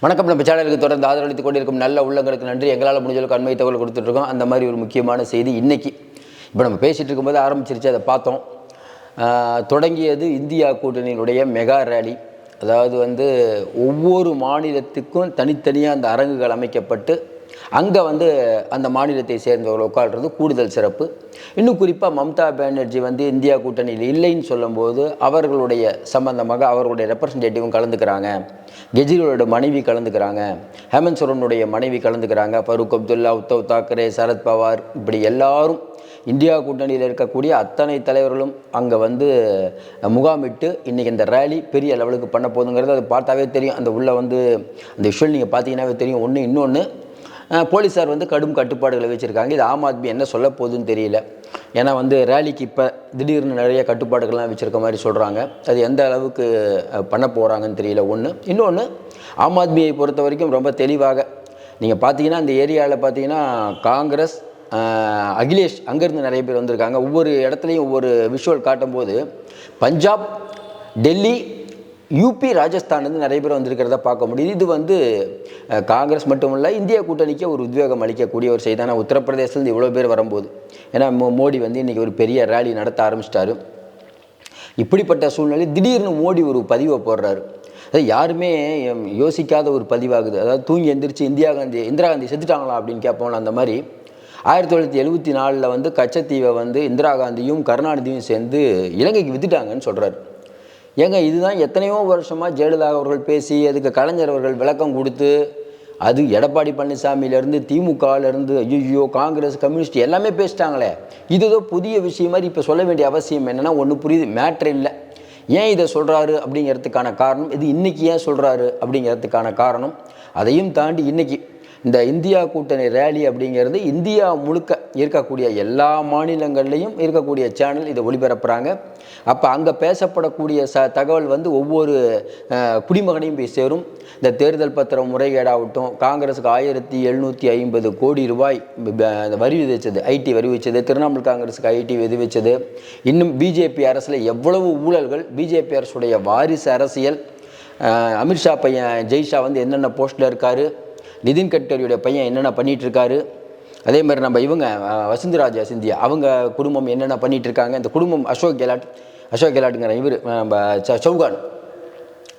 வணக்கம். நம்ம சேனலுக்கு தொடர்ந்து ஆதரவளித்துக் கொண்டிருக்கும் நல்ல உள்ளங்களுக்கு நன்றி. எங்களால் முடிஞ்சளவுக்கு அண்மை தகவல் கொடுத்துட்ருக்கோம். அந்த மாதிரி ஒரு முக்கியமான செய்தி இன்னைக்கு. இப்போ நம்ம பேசிகிட்டு இருக்கும்போது ஆரம்பிச்சிருச்சு அதை பார்த்தோம். தொடங்கியது இந்தியா கூட்டணியினுடைய மெகா ரேலி. அதாவது வந்து ஒவ்வொரு மாநிலத்துக்கும் தனித்தனியாக அந்த அரங்குகள் அமைக்கப்பட்டு அங்கே வந்து அந்த மாநிலத்தை சேர்ந்தவர்கள் உட்கார்றது கூடுதல் சிறப்பு. இன்னும் குறிப்பாக மம்தா பானர்ஜி வந்து இந்தியா கூட்டணியில் இல்லைன்னு சொல்லும்போது அவர்களுடைய சம்பந்தமாக அவர்களுடைய ரெப்ரசன்டேட்டிவும் கலந்துக்கிறாங்க. கெஜ்ரிவாலோட மனைவி கலந்துக்கிறாங்க. ஹேமந்த் சோரனுடைய மனைவி கலந்துக்கிறாங்க. ஃபருக் அப்துல்லா உத்தவ் தாக்கரே சரத் பவார் இப்படி எல்லாரும் இந்தியா கூட்டணியில் இருக்கக்கூடிய அத்தனை தலைவர்களும் அங்கே வந்து முகாமிட்டு இன்றைக்கி இந்த ரேலி பெரிய லெவலுக்கு பண்ண போதுங்கிறது அது பார்த்தாவே தெரியும். அந்த உள்ளே வந்து அந்த விஷுவல் நீங்கள் பார்த்தீங்கன்னாவே தெரியும். ஒன்று இன்னொன்று போலீஸார் வந்து கடும் கட்டுப்பாடுகளை வச்சுருக்காங்க. இது ஆம் ஆத்மி என்ன சொல்ல போகுதுன்னு தெரியல. ஏன்னா வந்து ரேலிக்கு இப்போ திடீர்னு நிறைய கட்டுப்பாடுகள்லாம் வச்சுருக்க மாதிரி சொல்கிறாங்க அது எந்த அளவுக்கு பண்ண போகிறாங்கன்னு தெரியல. ஒன்று இன்னொன்று ஆம் ஆத்மியை பொறுத்த வரைக்கும் ரொம்ப தெளிவாக நீங்கள் பார்த்தீங்கன்னா இந்த ஏரியாவில் பார்த்தீங்கன்னா காங்கிரஸ் அகிலேஷ் அங்கேருந்து நிறைய பேர் வந்திருக்காங்க. ஒவ்வொரு இடத்துலையும் ஒவ்வொரு விஷுவல் காட்டும்போது பஞ்சாப் டெல்லி யூபி ராஜஸ்தான்லேருந்து நிறைய பேர் வந்திருக்கிறத பார்க்க முடியுது. இது வந்து காங்கிரஸ் மட்டும் இல்லை இந்திய கூட்டணிக்கே ஒரு உத்வேகம் அளிக்கக்கூடிய ஒரு செய்தி ஆனால் உத்தரப்பிரதேசத்துலேருந்து இவ்வளோ பேர் வரும்போது. ஏன்னா மோ- மோடி வந்து இன்றைக்கி ஒரு பெரிய ரேலி நடத்த ஆரம்பிச்சிட்டாரு. இப்படிப்பட்ட சூழ்நிலை திடீர்னு மோடி ஒரு பதிவை போடுறாரு. அது யாருமே யோசிக்காத ஒரு பதிவாகுது. அதாவது தூங்கி எந்திரிச்சு இந்தியா காந்தி இந்திரா காந்தி செத்துட்டாங்களா அப்படின்னு கேட்போம்ல அந்த மாதிரி. ஆயிரத்தி தொள்ளாயிரத்தி எழுபத்தி நாலில் வந்து கச்சத்தீவை வந்து இந்திரா காந்தியும் கருணாநிதியும் சேர்ந்து இலங்கைக்கு வித்துட்டாங்கன்னு சொல்கிறாரு ஏங்க இதுதான் எத்தனையோ வருஷமாக ஜெயலலிதா அவர்கள் பேசி அதுக்கு கலைஞர் அவர்கள் விளக்கம் கொடுத்து அது எடப்பாடி பழனிசாமியிலேருந்து திமுகலேருந்து ஐயோ காங்கிரஸ் கம்யூனிஸ்ட் எல்லாமே பேசிட்டாங்களே. இது ஏதோ புதிய விஷயம் மாதிரி இப்போ சொல்ல வேண்டிய அவசியம் என்னென்னா ஒன்று புரியுது மேட்ரு இல்லை. ஏன் இதை சொல்கிறாரு அப்படிங்கிறதுக்கான காரணம் இது இன்றைக்கி ஏன் சொல்கிறாரு அப்படிங்கிறதுக்கான காரணம் அதையும் தாண்டி இன்றைக்கி இந்த இந்தியா கூட்டணி ரேலி அப்படிங்கிறது இந்தியா முழுக்க இருக்கக்கூடிய எல்லா மாநிலங்கள்லேயும் இருக்கக்கூடிய சேனல் இதை ஒளிபரப்புகிறாங்க அப்போ அங்கே பேசப்படக்கூடிய ச தகவல் வந்து ஒவ்வொரு குடிமகனையும் போய் சேரும். இந்த தேர்தல் பத்திரம் முறைகேடாகட்டும் காங்கிரஸுக்கு ஆயிரத்தி எழுநூற்றி ஐம்பது கோடி ரூபாய் அந்த வரி விதிச்சது ஐடி வரி வச்சது திரிணாமுல் காங்கிரஸுக்கு ஐடி வரி விதிச்சது. இன்னும் பிஜேபி அரசில் எவ்வளவு ஊழல்கள் பிஜேபி அரசுடைய வாரிசு அரசியல் அமித்ஷா பையன் ஜெய்ஷா வந்து என்னென்ன போஸ்ட்டில் இருக்கார் நிதின் கட்கரியுடைய பையன் என்னென்ன பண்ணிட்டு இருக்காரு அதே மாதிரி நம்ம இவங்க அஹ், சிந்தியா அவங்க குடும்பம் என்னென்ன பண்ணிட்டு இருக்காங்க இந்த குடும்பம் அசோக் கெலாட் அசோக் கெலாட்டுங்கிற இவர் நம்ம ச- சௌகான்.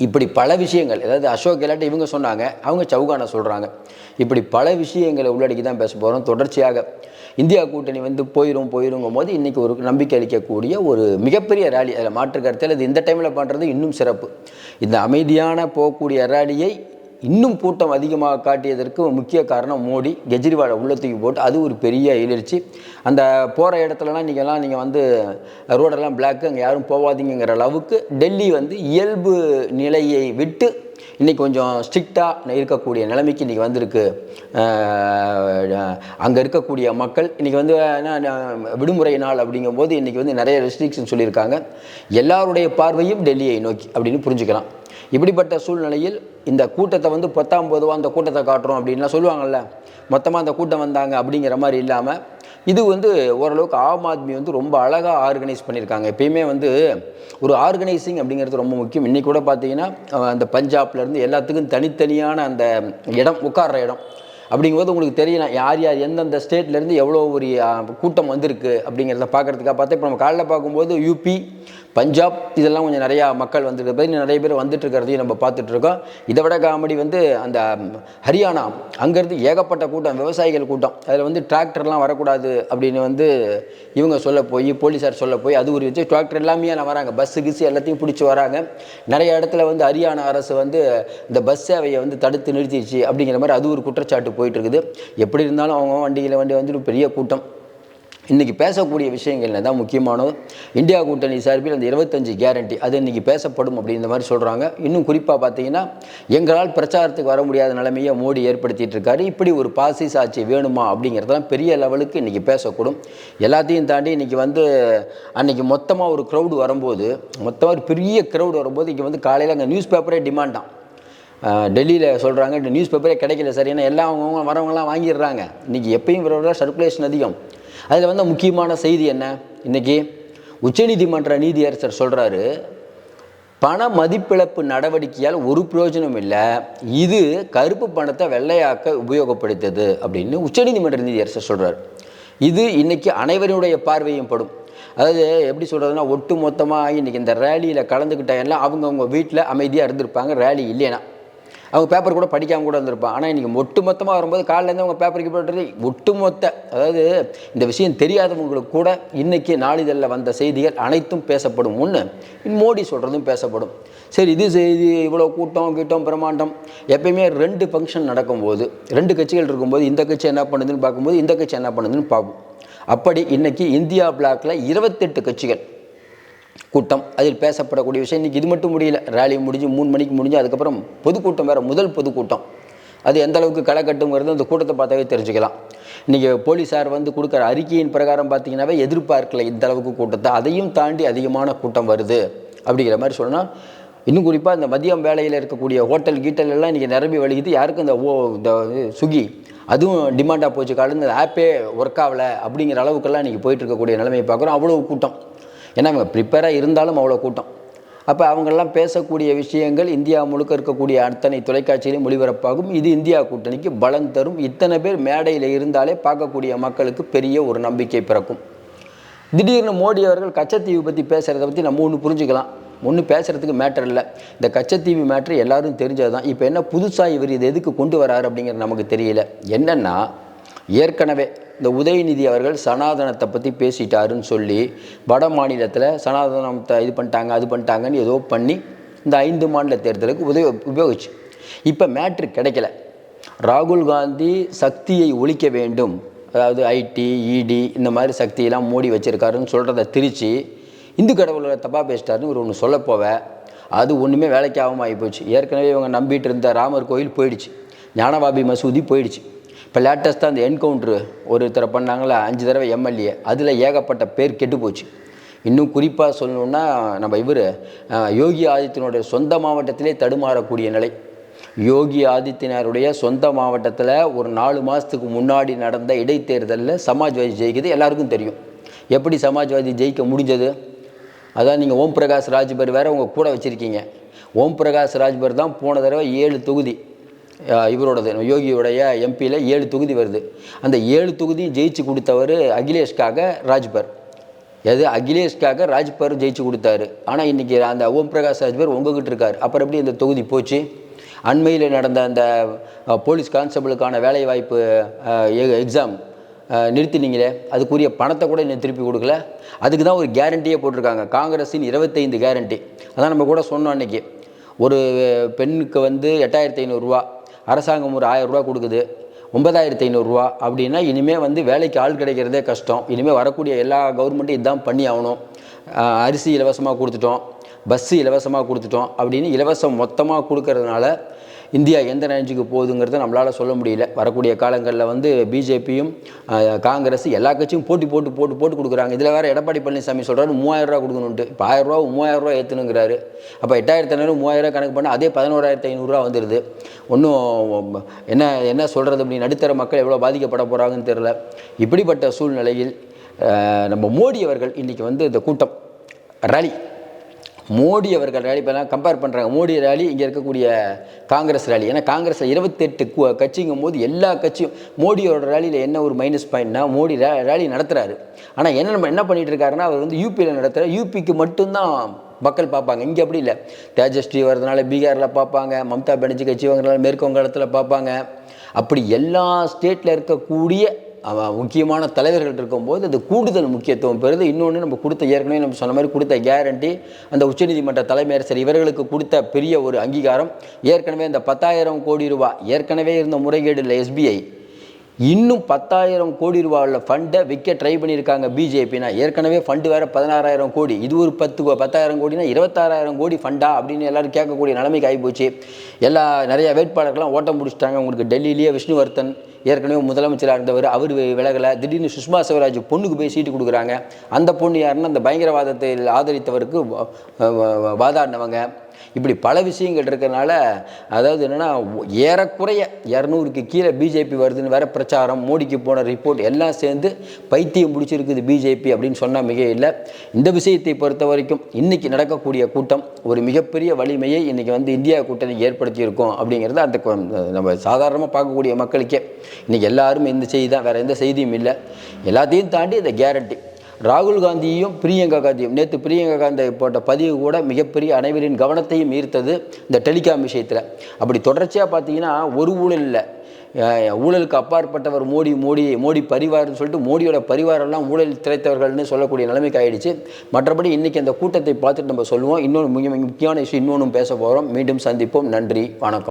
இப்படி பல விஷயங்கள் அதாவது அசோக் கெலாட் இவங்க சொன்னாங்க அவங்க சௌகானை சொல்கிறாங்க இப்படி பல விஷயங்களை உள்ளடக்கி தான் பேச போகிறோம் தொடர்ச்சியாக இந்தியா கூட்டணி வந்து போயிடும் போயிருங்கும் போது இன்றைக்கி ஒரு நம்பிக்கை அளிக்கக்கூடிய ஒரு மிகப்பெரிய ரேலி அதில் மாற்று கருத்தில் இது இந்த டைமில் பண்ணுறது இன்னும் சிறப்பு. இந்த அமைதியான போகக்கூடிய ரேலியை இன்னும் கூட்டம் அதிகமாக காட்டியதற்கு முக்கிய காரணம் மோடி. கெஜ்ரிவாலை உள்ள தூக்கி போட்டு அது ஒரு பெரிய எழுச்சி. அந்த போகிற இடத்துலலாம் நீங்கள்லாம் நீங்கள் வந்து ரோடெல்லாம் பிளாக்கு அங்கே யாரும் போகாதீங்கிற அளவுக்கு டெல்லி வந்து இயல்பு நிலையை விட்டு இன்றைக்கி கொஞ்சம் ஸ்ட்ரிக்டாக இருக்கக்கூடிய நிலைமைக்கு இன்றைக்கி வந்திருக்கு. அங்கே இருக்கக்கூடிய மக்கள் இன்றைக்கி வந்து என்ன, என்ன, விடுமுறை நாள் அப்படிங்கும்போது இன்றைக்கி வந்து நிறைய ரெஸ்ட்ரிக்ஷன் சொல்லியிருக்காங்க. எல்லாருடைய பார்வையும் டெல்லியை நோக்கி அப்படின்னு புரிஞ்சுக்கலாம். இப்படிப்பட்ட சூழ்நிலையில் இந்த கூட்டத்தை வந்து பத்தாம் பொதுவாக அந்த கூட்டத்தை காட்டுறோம் அப்படின்லாம் சொல்லுவாங்கள்ல மொத்தமாக அந்த கூட்டம் வந்தாங்க அப்படிங்கிற மாதிரி இல்லாமல் இது வந்து ஓரளவுக்கு ஆம் ஆத்மி வந்து ரொம்ப அழகாக ஆர்கனைஸ் பண்ணியிருக்காங்க எப்பயுமே வந்து ஒரு ஆர்கனைசிங் அப்படிங்கிறது ரொம்ப முக்கியம். இன்றைக்கி கூட பார்த்தீங்கன்னா அந்த பஞ்சாப்லேருந்து எல்லாத்துக்கும் தனித்தனியான அந்த இடம் உட்கார்ற இடம் அப்படிங்கும்போது உங்களுக்கு தெரியலாம். யார் யார் எந்தெந்த ஸ்டேட்லேருந்து எவ்வளோ ஒரு கூட்டம் வந்திருக்கு அப்படிங்கிறத பார்க்குறதுக்காக பார்த்தா இப்போ நம்ம காலைல பார்க்கும்போது யூபி பஞ்சாப் இதெல்லாம் கொஞ்சம் நிறையா மக்கள் வந்திருக்க பற்றி நிறைய பேர் வந்துட்டு இருக்கிறதையும் நம்ம பார்த்துட்ருக்கோம் இதை விட காமெடி வந்து அந்த ஹரியானா அங்கேருந்து ஏகப்பட்ட கூட்டம் விவசாயிகள் கூட்டம். அதில் வந்து டிராக்டர்லாம் வரக்கூடாது அப்படின்னு வந்து இவங்க சொல்ல போய் போலீஸார் சொல்ல போய் அது ஒரு வச்சு டிராக்டர் எல்லாமே எல்லாம் வராங்க. பஸ்ஸு கிஸ்ஸு எல்லாத்தையும் பிடிச்சி வராங்க. நிறைய இடத்துல வந்து ஹரியானா அரசு வந்து இந்த பஸ் சேவையை வந்து தடுத்து நிறுத்திடுச்சு அப்படிங்கிற மாதிரி அது ஒரு குற்றச்சாட்டு போயிட்டுருக்குது எப்படி இருந்தாலும் அவங்க வண்டியில் வண்டி வந்து ஒரு பெரிய கூட்டம். இன்றைக்கி பேசக்கூடிய விஷயங்கள் தான் முக்கியமானது இந்தியா கூட்டணி சார்பில் அந்த இருபத்தஞ்சு கேரண்டி அது இன்றைக்கி பேசப்படும் அப்படின்ற மாதிரி சொல்கிறாங்க இன்னும் குறிப்பாக பார்த்தீங்கன்னா எங்களால் பிரச்சாரத்துக்கு வர முடியாத நிலைமையை மோடி ஏற்படுத்திட்டு இருக்காரு. இப்படி ஒரு பாசி சாட்சி வேணுமா அப்படிங்கிறதெல்லாம் பெரிய லெவலுக்கு இன்றைக்கி பேசக்கூடும். எல்லாத்தையும் தாண்டி இன்றைக்கி வந்து அன்றைக்கி மொத்தமாக ஒரு க்ரௌடு வரும்போது மொத்தமாக ஒரு பெரிய க்ரௌடு வரும்போது இங்கே வந்து காலையில் அங்கே நியூஸ் பேப்பரே டிமாண்டாம் டெல்லியில் சொல்கிறாங்க நியூஸ் பேப்பரே கிடைக்கல சார். ஏன்னா எல்லா அவங்கவுங்க வரவங்களாம் வாங்கிடுறாங்க. இன்றைக்கி எப்பயும் விட சர்க்குலேஷன் அதிகம். அதில் வந்து முக்கியமான செய்தி என்ன? இன்றைக்கி உச்சநீதிமன்ற நீதியரசர் சொல்கிறாரு பண மதிப்பிழப்பு நடவடிக்கையால் ஒரு பிரயோஜனம் இல்லை. இது கருப்பு பணத்தை வெள்ளையாக்க உபயோகப்படுத்தது அப்படின்னு உச்சநீதிமன்ற நீதியரசர் சொல்கிறார் இது இன்றைக்கி அனைவருடைய பார்வையும் படும். அதாவது எப்படி சொல்கிறதுனா ஒட்டு மொத்தமாக இன்றைக்கி இந்த ரேலியில் கலந்துக்கிட்டாங்கன்னா எல்லாம் அவங்கவுங்க வீட்டில் அமைதியாக இருந்திருப்பாங்க. ரேலி இல்லைனா அவங்க பேப்பர் கூட படிக்காமல் கூட இருந்திருப்பான். ஆனால் இன்றைக்கி ஒட்டு மொத்தமாக வரும்போது காலிலேருந்து அவங்க பேப்பருக்கு போட்டுறது ஒட்டு மொத்த அதாவது இந்த விஷயம் தெரியாதவங்களுக்கு கூட இன்றைக்கி நாளிதழில் வந்த செய்திகள் அனைத்தும் பேசப்படும். ஒன்று மோடி சொல்கிறதும் பேசப்படும். சரி இது செய்தி இவ்வளோ கூட்டம் கீட்டம் பிரமாண்டம் எப்பயுமே ரெண்டு ஃபங்க்ஷன் நடக்கும்போது ரெண்டு கட்சிகள் இருக்கும்போது இந்த கட்சி என்ன பண்ணுதுன்னு பார்க்கும்போது இந்த கட்சி என்ன பண்ணுதுன்னு பார்ப்போம். அப்படி இன்றைக்கி இந்தியா பிளாக்கில் இருபத்தெட்டு கட்சிகள் கூட்டம் அதில் பேசப்படக்கூடிய விஷயம். இன்றைக்கி இது மட்டும் முடியல. ரேலி முடிஞ்சு மூணு மணிக்கு முடிஞ்சு அதுக்கப்புறம் பொதுக்கூட்டம் வேறு முதல் பொதுக்கூட்டம். அது எந்த அளவுக்கு களை கட்டுங்கிறது அந்த கூட்டத்தை பார்த்தாவே தெரிஞ்சுக்கலாம். இன்றைக்கி போலீஸார் வந்து கொடுக்குற அறிக்கையின் பிரகாரம் பார்த்தீங்கன்னாவே எதிர்பார்க்கல இந்த அளவுக்கு கூட்டத்தை. அதையும் தாண்டி அதிகமான கூட்டம் வருது. அப்படிங்கிற மாதிரி சொன்னால் இன்னும் குறிப்பாக இந்த மதியம் வேலையில் இருக்கக்கூடிய ஹோட்டல் கீட்டல் எல்லாம் இன்றைக்கி நிரம்பி வலிக்குது யாருக்கும் இந்த ஓ இந்த சுகி அதுவும் டிமாண்டாக போச்சு. காலம் இந்த ஆப்பே ஒர்க் ஆகலை அப்படிங்கிற அளவுக்கெல்லாம் இன்றைக்கி போயிட்டு இருக்கக்கூடிய நிலைமையை பார்க்குறோம். அவ்வளோ கூட்டம். ஏன்னா அவங்க ப்ரிப்பேராக இருந்தாலும் அவ்வளோ கூட்டம். அப்போ அவங்கெல்லாம் பேசக்கூடிய விஷயங்கள் இந்தியா முழுக்க இருக்கக்கூடிய அத்தனை தொலைக்காட்சியிலும் ஒளிபரப்பாகும். இது இந்தியா கூட்டணிக்கு பலம் தரும். இத்தனை பேர் மேடையில் இருந்தாலே பார்க்கக்கூடிய மக்களுக்கு பெரிய ஒரு நம்பிக்கை பிறக்கும். திடீர்னு மோடி அவர்கள் கச்சத்தீவு பற்றி பேசுகிறத பற்றி நம்ம ஒன்று புரிஞ்சுக்கலாம். ஒன்றும் பேசுகிறதுக்கு மேட்டர் இல்லை. இந்த கச்சத்தீவு மேட்ரு எல்லாரும் தெரிஞ்சது தான் இப்போ என்ன புதுசாக இவர் இது எதுக்கு கொண்டு வராரு அப்படிங்கிறது நமக்கு தெரியல. என்னென்னா ஏற்கனவே இந்த உதயநிதி அவர்கள் சனாதனத்தை பற்றி பேசிட்டாருன்னு சொல்லி வட மாநிலத்தில் சனாதனத்தை இது பண்ணிட்டாங்க அது பண்ணிட்டாங்கன்னு ஏதோ பண்ணி இந்த ஐந்து மாநில தேர்தலுக்கு உதவி உபயோகிச்சு. இப்போ மேட்ரு கிடைக்கல. ராகுல் காந்தி சக்தியை ஒழிக்க வேண்டும். அதாவது ஐடி இடி இந்த மாதிரி சக்தியெல்லாம் மூடி வச்சுருக்காருன்னு சொல்கிறத திரிச்சு இந்து கடவுளை தப்பாக பேசிட்டாருன்னு ஒரு ஒன்று சொல்ல போவ. அது ஒன்றுமே வேலைக்கு ஆகாமல் ஆகி போச்சு. ஏற்கனவே இவங்க நம்பிட்டு இருந்த ராமர் கோயில் போயிடுச்சு. ஞானபாபி மசூதி போயிடுச்சு. இப்போ லேட்டஸ்ட்டாக அந்த என்கவுண்ட்ரு ஒருத்தரை பண்ணாங்களா அஞ்சு தடவை எம்எல்ஏ அதில் ஏகப்பட்ட பேர் கெட்டு போச்சு. இன்னும் குறிப்பாக சொல்லணுன்னா நம்ம இவர் யோகி ஆதித்யனுடைய சொந்த மாவட்டத்திலே தடுமாறக்கூடிய நிலை. யோகி ஆதித்யனாருடைய சொந்த மாவட்டத்தில் ஒரு நாலு மாதத்துக்கு முன்னாடி நடந்த இடைத்தேர்தலில் சமாஜ்வாதி ஜெயிக்குது எல்லாருக்கும் தெரியும். எப்படி சமாஜ்வாதி ஜெயிக்க முடிஞ்சது? அதான் நீங்கள் ஓம் பிரகாஷ் ராஜ்பர் வேறு உங்கள் கூட வச்சுருக்கீங்க. ஓம் பிரகாஷ் ராஜ்பர் தான் போன தடவை ஏழு தொகுதி இவரோடது. யோகியுடைய எம்பியில் ஏழு தொகுதி வருது. அந்த ஏழு தொகுதியும் ஜெயிச்சு கொடுத்தவர் அகிலேஷ்காக ராஜ்பர். எது? அகிலேஷ்காக ராஜ்பர் ஜெயிச்சு கொடுத்தாரு. ஆனால் இன்றைக்கி அந்த ஓம் பிரகாஷ் ராஜ்பர் உங்ககிட்ட இருக்கார். அப்புறம் எப்படி இந்த தொகுதி போச்சு? அண்மையில் நடந்த அந்த போலீஸ் கான்ஸ்டபிளுக்கான வேலைவாய்ப்பு எக்ஸாம் நிறுத்தினீங்களே? அதுக்குரிய பணத்தை கூட இன்னும் திருப்பி கொடுக்கல. அதுக்கு தான் ஒரு கேரண்டியே போட்டிருக்காங்க. காங்கிரஸின் இருபத்தைந்து கேரண்டி. அதான் நம்ம கூட சொன்னோம் அன்றைக்கி ஒரு பெண்ணுக்கு வந்து எட்டாயிரத்தி ஐநூறுரூவா அரசாங்கம் ஒரு ஆயிரம் கொடுக்குது ஒன்பதாயிரத்தி ஐநூறுரூவா அப்படின்னா இனிமேல் வந்து வேலைக்கு ஆள் கிடைக்கிறதே கஷ்டம். இனிமேல் வரக்கூடிய எல்லா கவர்மெண்ட்டும் இதுதான் பண்ணி ஆகணும் அரிசி இலவசமாக கொடுத்துட்டோம். பஸ்ஸு இலவசமாக கொடுத்துட்டோம் அப்படின்னு இலவசம் மொத்தமாக கொடுக்கறதுனால இந்தியா எந்த ரேஞ்சுக்கு போகுதுங்கிறத நம்மளால் சொல்ல முடியல. வரக்கூடிய காலங்களில் வந்து பிஜேபியும் காங்கிரஸ் எல்லா கட்சியும் போட்டி போட்டு போட்டு போட்டு கொடுக்குறாங்க. இதில் வேறு எடப்பாடி பழனிசாமி சொல்கிறாரு மூவாயிரம் ரூபா கொடுக்கணுன்ட்டு இப்போ ஆயிரரூவா மூவாயிரரூவா மூவாயிரம் ஏற்றணுங்கிறாரு அப்போ எட்டாயிரத்தி ஐநூறு மூவாயிரரூவா கணக்கு பண்ணால் அதே பதினோராயிரத்தி ஐநூறுரூவா வந்துடுது ஒன்றும் என்ன என்ன சொல்கிறது அப்படி நடுத்தர மக்கள் எவ்வளோ பாதிக்கப்பட போகிறாங்கன்னு தெரில இப்படிப்பட்ட சூழ்நிலையில் நம்ம மோடி அவர்கள் இன்றைக்கி வந்து இந்த கூட்டம் ரலி மோடி அவர்கள் ரேலி இப்போலாம் கம்பேர் பண்ணுறாங்க மோடி ரேலி இங்கே இருக்கக்கூடிய காங்கிரஸ் ரேலி ஏன்னா காங்கிரஸில் இருபத்தெட்டு கட்சிங்கும் போது எல்லா கட்சியும் மோடியோட ரேலியில் என்ன ஒரு மைனஸ் பாயிண்ட்னா மோடி ரே ரேலி நடத்துகிறாரு ஆனால் என்ன நம்ம என்ன பண்ணிட்டு இருக்காருன்னா அவர் வந்து யூபியில் நடத்துகிற யூபிக்கு மட்டும்தான் மக்கள் பார்ப்பாங்க. இங்கே அப்படி இல்லை. தேஜஸ்ரீ வர்றதுனால பீகாரில் பார்ப்பாங்க. மம்தா பானர்ஜி கட்சி வாங்குறதுனால மேற்கு வங்காளத்தில் பார்ப்பாங்க. அப்படி எல்லா ஸ்டேட்டில் இருக்கக்கூடிய அவன் முக்கியமான தலைவர்கள் இருக்கும்போது அது கூடுதல் முக்கியத்துவம் பெறுது. இன்னொன்று நம்ம கொடுத்த ஏற்கனவே நம்ம சொன்ன மாதிரி கொடுத்த கேரண்டி அந்த உச்சநீதிமன்ற தலைமையரசர் இவர்களுக்கு கொடுத்த பெரிய ஒரு அங்கீகாரம். ஏற்கனவே இந்த பத்தாயிரம் கோடி ரூபாய் ஏற்கனவே இருந்த முறைகேடில் எஸ்பிஐ இன்னும் பத்தாயிரம் கோடி ரூபாயில் ஃபண்டை விற்க ட்ரை பண்ணியிருக்காங்க பிஜேபினா ஏற்கனவே ஃபண்டு வேறு பதினாறாயிரம் கோடி. இது ஒரு பத்து பத்தாயிரம் கோடினா இருபத்தாறாயிரம் கோடி ஃபண்டா அப்படின்னு எல்லாரும் கேட்கக்கூடிய நிலைமைக்கு ஆகிப்போச்சு. எல்லா நிறைய வேட்பாளர்கள்லாம் ஓட்டம் பிடிச்சிட்டாங்க. உங்களுக்கு டெல்லியிலேயே விஷ்ணுவர்தன் ஏற்கனவே முதலமைச்சராக இருந்தவர் அவர் விலகலை. திடீர்னு சுஷ்மா சிவராஜ் பொண்ணுக்கு போய் சீட்டு கொடுக்குறாங்க. அந்த பொண்ணு யாருன்னா அந்த பயங்கரவாதத்தை ஆதரித்தவருக்கு வாதாடினவங்க. இப்படி பல விஷயங்கள் இருக்கிறனால அதாவது என்னென்னா ஏறக்குறைய இரநூறுக்கு கீழே பிஜேபி வருதுன்னு வேற பிரச்சாரம் மோடிக்கு போன ரிப்போர்ட் எல்லாம் சேர்ந்து பைத்தியம் பிடிச்சிருக்குது பிஜேபி அப்படின்னு சொன்னால் மிக இல்லை. இந்த விஷயத்தை பொறுத்த வரைக்கும் இன்றைக்கி நடக்கக்கூடிய கூட்டம் ஒரு மிகப்பெரிய வலிமையை இன்றைக்கி வந்து இந்தியா கூட்டணி ஏற்படுத்தியிருக்கோம் அப்படிங்கிறது அந்த நம்ம சாதாரணமாக பார்க்கக்கூடிய மக்களுக்கே. இன்றைக்கி எல்லாரும் இந்த செய்தி தான் வேறு எந்த செய்தியும் இல்லை. எல்லாத்தையும் தாண்டி இந்த கேரண்டி ராகுல் காந்தியும் பிரியங்கா காந்தியும் நேற்று பிரியங்கா காந்தி போட்ட பதிவு கூட மிகப்பெரிய அனைவரின் கவனத்தையும் ஈர்த்தது இந்த டெலிகாம் விஷயத்தில். அப்படி தொடர்ச்சியாக பார்த்தீங்கன்னா ஒரு ஊழல் இல்லை. ஊழலுக்கு அப்பாற்பட்டவர் மோடி மோடி மோடி பரிவார்னு சொல்லிட்டு மோடியோட பரிவாரெல்லாம் ஊழல் திரைத்தவர்கள்னு சொல்லக்கூடிய நிலைமைக்கு ஆயிடுச்சு. மற்றபடி இன்றைக்கி அந்த கூட்டத்தை பார்த்துட்டு நம்ம சொல்லுவோம். இன்னொன்று மிக முக்கியமான விஷயம் இன்னொன்றும் பேச போகிறோம் மீண்டும் சந்திப்போம். நன்றி. வணக்கம்.